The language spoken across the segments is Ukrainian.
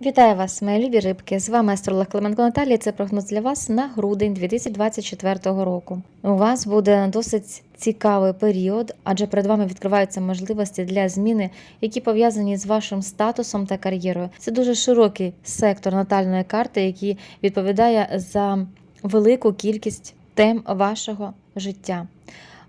Вітаю вас, мої любі рибки! З вами астролог Клименко Наталія. Це прогноз для вас на грудень 2024 року. У вас буде досить цікавий період, адже перед вами відкриваються можливості для зміни, які пов'язані з вашим статусом та кар'єрою. Це дуже широкий сектор натальної карти, який відповідає за велику кількість тем вашого життя.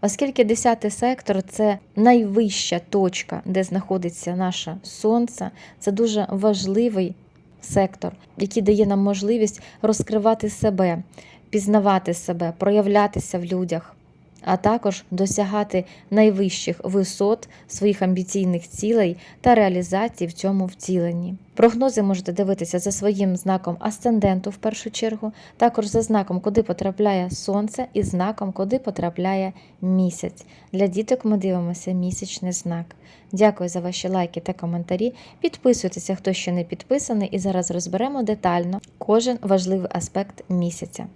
Оскільки 10 сектор це найвища точка, де знаходиться наше сонце, це дуже важливий сектор, який дає нам можливість розкривати себе, пізнавати себе, проявлятися в людях, а також досягати найвищих висот своїх амбіційних цілей та реалізації в цьому втіленні. Прогнози можете дивитися за своїм знаком асценденту в першу чергу, також за знаком, куди потрапляє сонце, і знаком, куди потрапляє місяць. Для діток ми дивимося місячний знак. Дякую за ваші лайки та коментарі. Підписуйтеся, хто ще не підписаний, і зараз розберемо детально кожен важливий аспект місяця.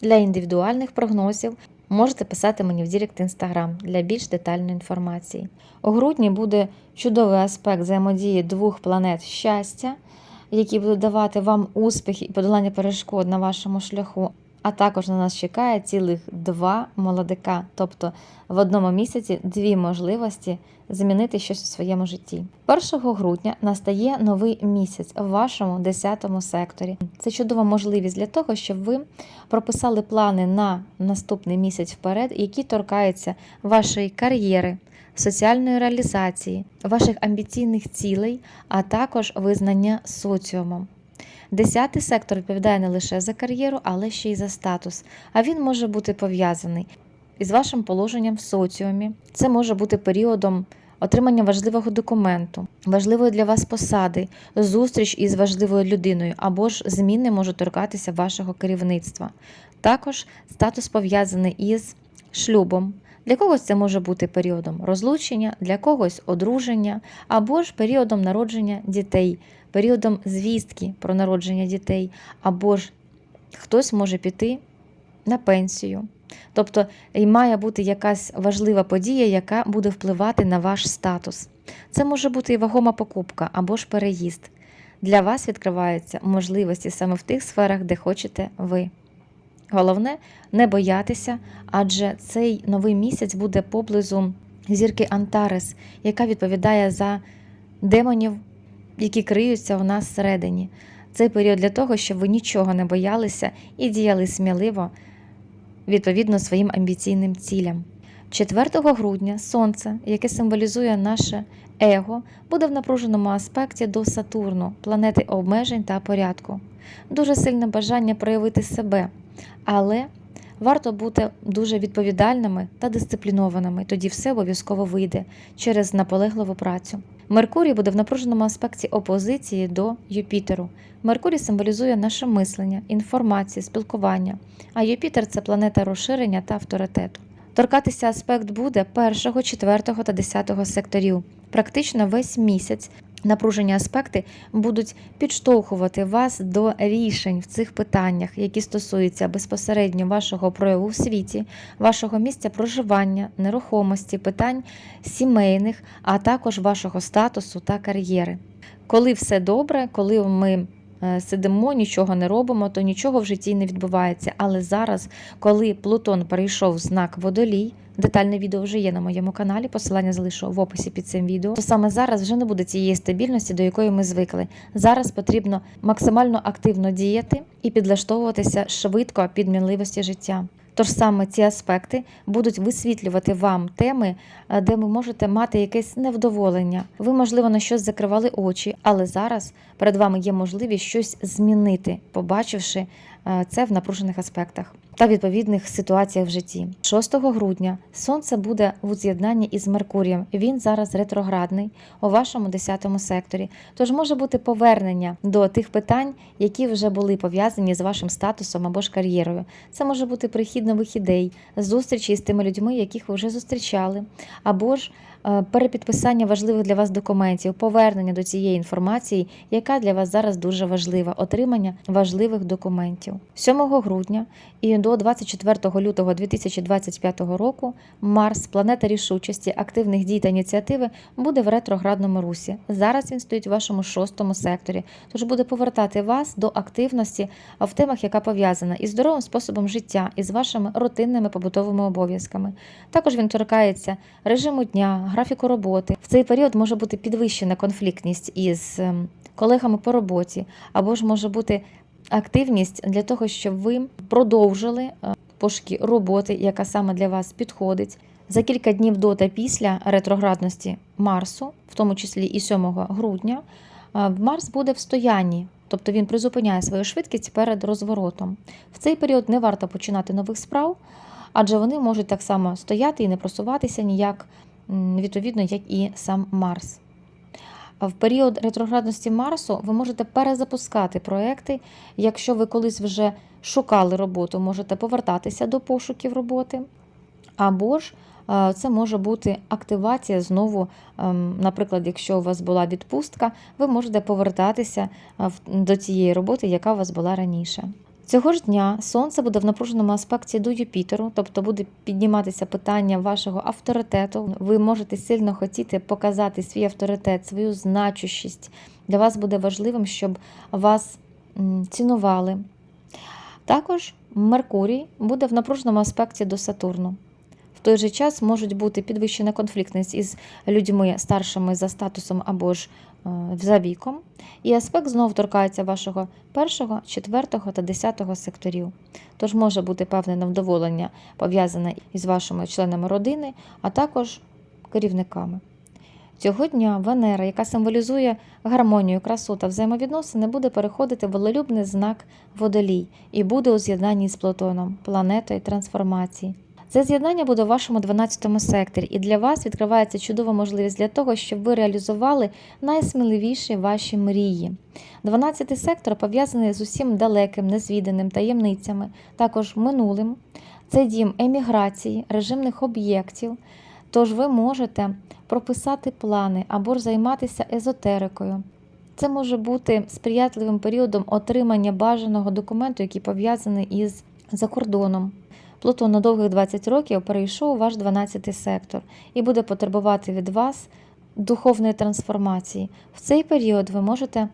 Для індивідуальних прогнозів можете писати мені в Дірект Інстаграм для більш детальної інформації. У грудні буде чудовий аспект взаємодії двох планет щастя, які будуть давати вам успіх і подолання перешкод на вашому шляху. А також на нас чекає цілих два молодика, тобто в одному місяці дві можливості змінити щось у своєму житті. 1 грудня настає новий місяць в вашому 10 секторі. Це чудова можливість для того, щоб ви прописали плани на наступний місяць вперед, які торкаються вашої кар'єри, соціальної реалізації, ваших амбіційних цілей, а також визнання соціумом. Десятий сектор відповідає не лише за кар'єру, але ще й за статус. А він може бути пов'язаний із вашим положенням в соціумі. Це може бути періодом отримання важливого документу, важливої для вас посади, зустріч із важливою людиною або ж зміни можуть торкатися вашого керівництва. Також статус пов'язаний із шлюбом. Для когось це може бути періодом розлучення, для когось одруження або ж періодом народження дітей, періодом звістки про народження дітей, або ж хтось може піти на пенсію. Тобто і має бути якась важлива подія, яка буде впливати на ваш статус. Це може бути і вагома покупка або ж переїзд. Для вас відкриваються можливості саме в тих сферах, де хочете ви. Головне не боятися, адже цей новий місяць буде поблизу зірки Антарес, яка відповідає за демонів, які криються у нас всередині. Цей період для того, щоб ви нічого не боялися і діяли сміливо відповідно своїм амбіційним цілям. 4 грудня Сонце, яке символізує наше его, буде в напруженому аспекті до Сатурну, планети обмежень та порядку. Дуже сильне бажання проявити себе, але варто бути дуже відповідальними та дисциплінованими, тоді все обов'язково вийде через наполегливу працю. Меркурій буде в напруженому аспекті опозиції до Юпітеру. Меркурій символізує наше мислення, інформацію, спілкування, а Юпітер це планета розширення та авторитету. Торкатися аспект буде 1, 4 та 10 секторів. Практично весь місяць напружені аспекти будуть підштовхувати вас до рішень в цих питаннях, які стосуються безпосередньо вашого прояву в світі, вашого місця проживання, нерухомості, питань сімейних, а також вашого статусу та кар'єри. Коли все добре, коли ми е, сидимо, нічого не робимо, то нічого в житті не відбувається. Але зараз, коли Плутон перейшов в знак водолій, детальне відео вже є на моєму каналі, посилання залишу в описі під цим відео, то саме зараз вже не буде цієї стабільності, до якої ми звикли. Зараз потрібно максимально активно діяти і підлаштовуватися швидко під мінливості життя. Тож саме ці аспекти будуть висвітлювати вам теми, е, де ви можете мати якесь невдоволення. Ви, можливо, на щось закривали очі, але зараз перед вами є можливість щось змінити, побачивши це в напружених аспектах та відповідних ситуаціях в житті. 6 грудня сонце буде в з'єднанні із Меркурієм. Він зараз ретроградний у вашому 10 секторі. Тож може бути повернення до тих питань, які вже були пов'язані з вашим статусом або ж кар'єрою. Це може бути прихід нових ідей, зустрічі з тими людьми, яких ви вже зустрічали, або ж е, перепідписання важливих для вас документів, повернення до цієї інформації, яка для вас зараз дуже важлива, отримання важливих документів. 7 грудня і до 24 лютого 2025 року Марс, планета рішучості, активних дій та ініціативи, буде в ретроградному русі. Зараз він стоїть у вашому шостому секторі, тож буде повертати вас до активності в темах, яка пов'язана із здоровим способом життя, із вашими рутинними побутовими обов'язками. Також він торкається режиму дня, графіку роботи. В цей період може бути підвищена конфліктність із ем, колегами по роботі, або ж може бути активність для того, щоб ви продовжили е, пошуки роботи, яка саме для вас підходить. За кілька днів до та після ретроградності Марсу, в тому числі і 7 грудня, е, Марс буде в стоянні, тобто він призупиняє свою швидкість перед розворотом. В цей період не варто починати нових справ, адже вони можуть так само стояти і не просуватися ніяк, відповідно, як і сам Марс. В період ретроградності Марсу ви можете перезапускати проекти. Якщо ви колись вже шукали роботу, можете повертатися до пошуків роботи. Або ж е, це може бути активація знову, ем, наприклад, якщо у вас була відпустка, ви можете повертатися е, до цієї роботи, яка у вас була раніше. Цього ж дня Сонце буде в напруженому аспекті до Юпітеру, тобто буде підніматися питання вашого авторитету. Ви можете сильно хотіти показати свій авторитет, свою значущість. Для вас буде важливим, щоб вас цінували. Також Меркурій буде в напруженому аспекті до Сатурну. Той же час можуть бути підвищена конфліктність із людьми старшими за статусом або ж е, за віком. І аспект знову торкається вашого першого, четвертого та десятого секторів. Тож може бути певне невдоволення пов'язане із вашими членами родини, а також керівниками. Цього дня Венера, яка символізує гармонію, красу та взаємовідносини, буде переходити в волелюбний знак водолій і буде у з'єднанні з Плутоном, планетою трансформації. Це з'єднання буде у вашому 12 секторі, і для вас відкривається чудова можливість для того, щоб ви реалізували найсміливіші ваші мрії. 12-й сектор пов'язаний з усім далеким, незвіданим таємницями, також минулим. Це дім еміграції, режимних об'єктів. Тож ви можете прописати плани або ж займатися езотерикою. Це може бути сприятливим періодом отримання бажаного документу, який пов'язаний із закордоном. Плутон на довгих 20 років перейшов ваш 12-й сектор і буде потребувати від вас духовної трансформації. В цей період ви можете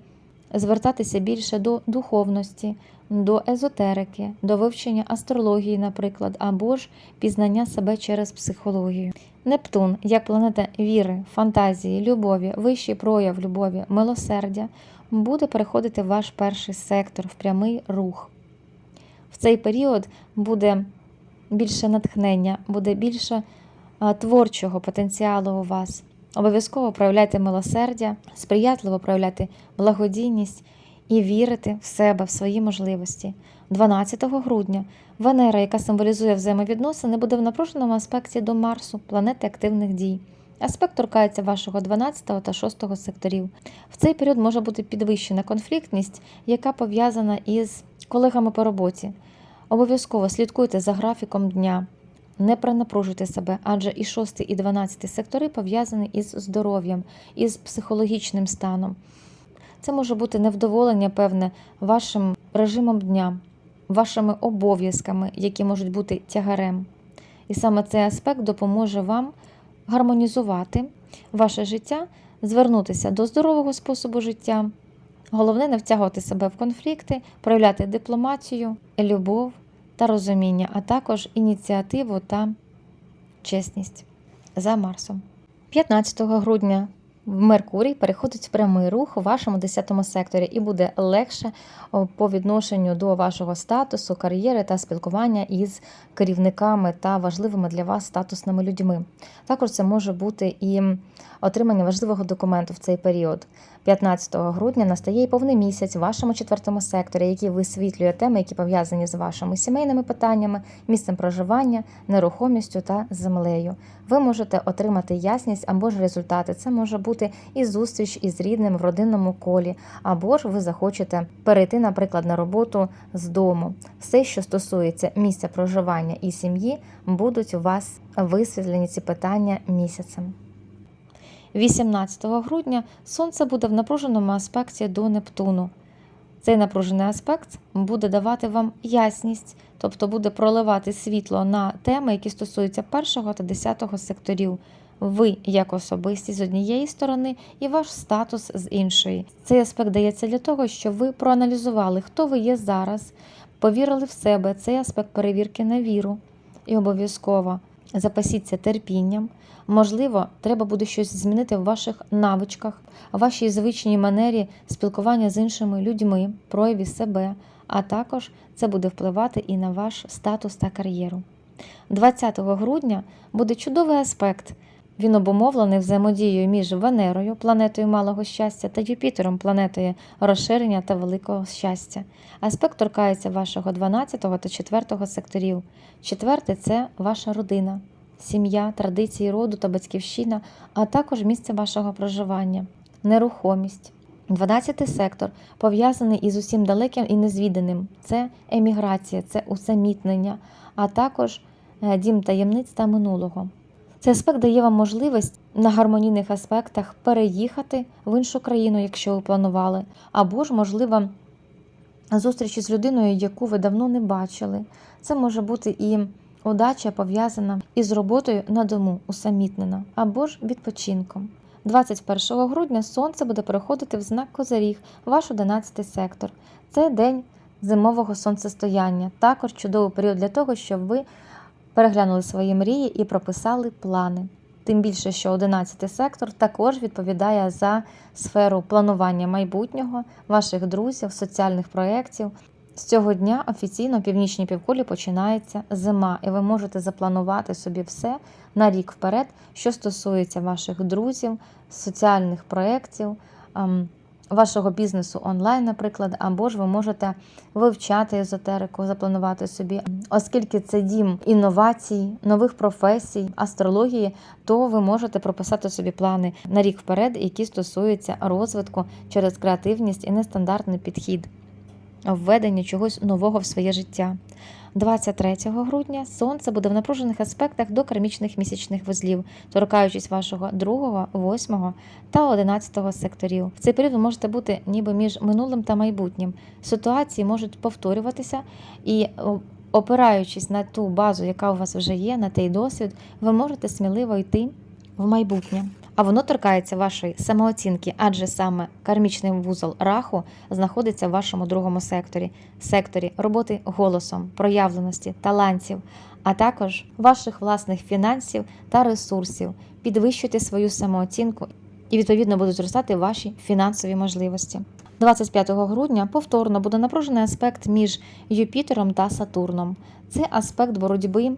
звертатися більше до духовності, до езотерики, до вивчення астрології, наприклад, або ж пізнання себе через психологію. Нептун, як планета віри, фантазії, любові, вищий прояв любові, милосердя, буде переходити в ваш перший сектор в прямий рух. В цей період буде більше натхнення, буде більше творчого потенціалу у вас. Обов'язково проявляйте милосердя, сприятливо проявляйте благодійність і вірити в себе, в свої можливості. 12 грудня Венера, яка символізує взаємовідносини, буде в напруженому аспекті до Марсу, планети активних дій. Аспект торкається вашого 12 та 6 секторів. В цей період може бути підвищена конфліктність, яка пов'язана із колегами по роботі. Обов'язково слідкуйте за графіком дня, не перенапружуйте себе, адже і 6 і 12 сектори пов'язані із здоров'ям, із психологічним станом. Це може бути невдоволення, певне, вашим режимом дня, вашими обов'язками, які можуть бути тягарем. І саме цей аспект допоможе вам гармонізувати ваше життя, звернутися до здорового способу життя. Головне не втягувати себе в конфлікти, проявляти дипломатію, любов та розуміння, а також ініціативу та чесність за Марсом. 15 грудня Меркурій переходить в прямий рух у вашому 10 секторі і буде легше по відношенню до вашого статусу, кар'єри та спілкування із керівниками та важливими для вас статусними людьми. Також це може бути і отримання важливого документу в цей період. 15 грудня настає і повний місяць в вашому четвертому секторі, який висвітлює теми, які пов'язані з вашими сімейними питаннями, місцем проживання, нерухомістю та землею. Ви можете отримати ясність або ж результати. Це може бути і зустріч із рідним в родинному колі, або ж ви захочете перейти, наприклад, на роботу з дому. Все, що стосується місця проживання і сім'ї, будуть у вас висвітлені ці питання місяцем. 18 грудня Сонце буде в напруженому аспекті до Нептуну. Цей напружений аспект буде давати вам ясність, тобто буде проливати світло на теми, які стосуються першого та десятого секторів. Ви як особистість з однієї сторони і ваш статус з іншої. Цей аспект дається для того, щоб ви проаналізували, хто ви є зараз, повірили в себе. Цей аспект перевірки на віру. І обов'язково запасіться терпінням. Можливо, треба буде щось змінити в ваших навичках, вашій звичній манері спілкування з іншими людьми, прояві себе, а також це буде впливати і на ваш статус та кар'єру. 20 грудня буде чудовий аспект. Він обумовлений взаємодією між Венерою, планетою малого щастя, та Юпітером, планетою розширення та великого щастя. Аспект торкається вашого 12 та 4 секторів. Четверте це ваша родина, сім'я, традиції роду та батьківщина, а також місце вашого проживання, нерухомість. 12 сектор пов'язаний із усім далеким і незвіданим. Це еміграція, це усамітнення, а також е, дім таємниць та минулого. Цей аспект дає вам можливість на гармонійних аспектах переїхати в іншу країну, якщо ви планували, або ж, можливо, зустрічі з людиною, яку ви давно не бачили. Це може бути і удача пов'язана із роботою на дому, усамітнена, або ж відпочинком. 21 грудня сонце буде переходити в знак Козиріг, ваш 11 сектор. Це день зимового сонцестояння. Також чудовий період для того, щоб ви переглянули свої мрії і прописали плани. Тим більше, що 11 сектор також відповідає за сферу планування майбутнього, ваших друзів, соціальних проєктів. З цього дня офіційно в північній півкулі починається зима, і ви можете запланувати собі все на рік вперед, що стосується ваших друзів, соціальних проєктів, ем, вашого бізнесу онлайн, наприклад, або ж ви можете вивчати езотерику, запланувати собі, оскільки це дім інновацій, нових професій, астрології, то ви можете прописати собі плани на рік вперед, які стосуються розвитку через креативність і нестандартний підхід, введення чогось нового в своє життя. 23 грудня сонце буде в напружених аспектах до кармічних місячних вузлів, торкаючись вашого 2, 8 та 11 секторів. В цей період ви можете бути ніби між минулим та майбутнім. Ситуації можуть повторюватися і. Опираючись на ту базу, яка у вас вже є, на той досвід, ви можете сміливо йти в майбутнє. А воно торкається вашої самооцінки, адже саме кармічний вузол раху знаходиться в вашому другому секторі, секторі роботи голосом, проявленості, талантів, а також ваших власних фінансів та ресурсів, підвищуйте свою самооцінку і відповідно будуть зростати ваші фінансові можливості. 25 грудня повторно буде напружений аспект між Юпітером та Сатурном. Це аспект боротьби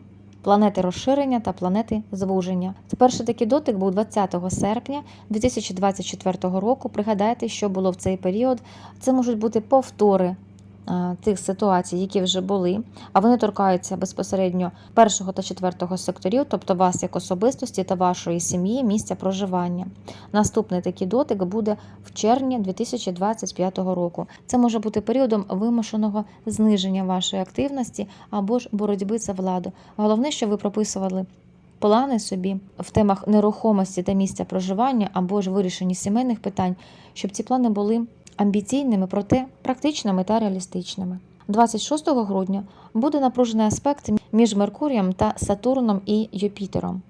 планети розширення та планети звуження. Перший такий дотик був 20 серпня 2024 року. Пригадайте, що було в цей період. Це можуть бути повтори тих ситуацій, які вже були, а вони торкаються безпосередньо першого та четвертого секторів, тобто вас як особистості та вашої сім'ї, місця проживання. Наступний такий дотик буде в червні 2025 року. Це може бути періодом вимушеного зниження вашої активності або ж боротьби за владу. Головне, що ви прописували. Плани собі в темах нерухомості та місця проживання або ж вирішенні сімейних питань, щоб ці плани були амбіційними, проте практичними та реалістичними. 26 грудня буде напружений аспект між Меркурієм та Сатурном і Юпітером.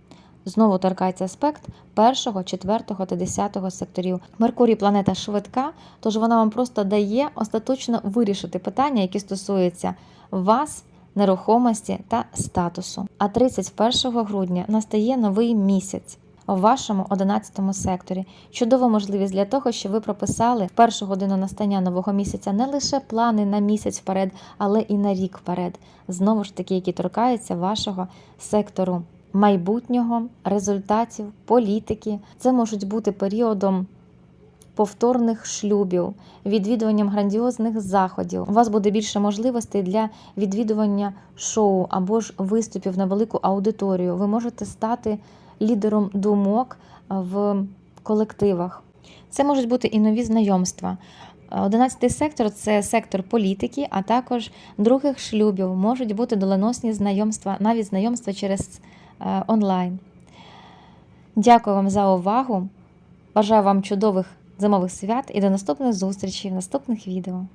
Знову торкається аспект першого, четвертого та десятого секторів. Меркурій планета швидка, тож вона вам просто дає остаточно вирішити питання, які стосуються вас, нерухомості та статусу. А 31 грудня настає новий місяць. У вашому 11 секторі чудова можливість для того, щоб ви прописали в першу годину настання нового місяця не лише плани на місяць вперед, але і на рік вперед. Знову ж таки, які торкаються вашого сектору майбутнього, результатів, політики. Це можуть бути періодом. Повторних шлюбів, відвідуванням грандіозних заходів. У вас буде більше можливостей для відвідування шоу або ж виступів на велику аудиторію. Ви можете стати лідером думок в колективах. Це можуть бути і нові знайомства. Одинадцятий сектор це сектор політики, а також других шлюбів можуть бути доленосні знайомства, навіть знайомства через е, онлайн. Дякую вам за увагу. Бажаю вам чудових зимових свят і до наступних зустрічей в наступних відео.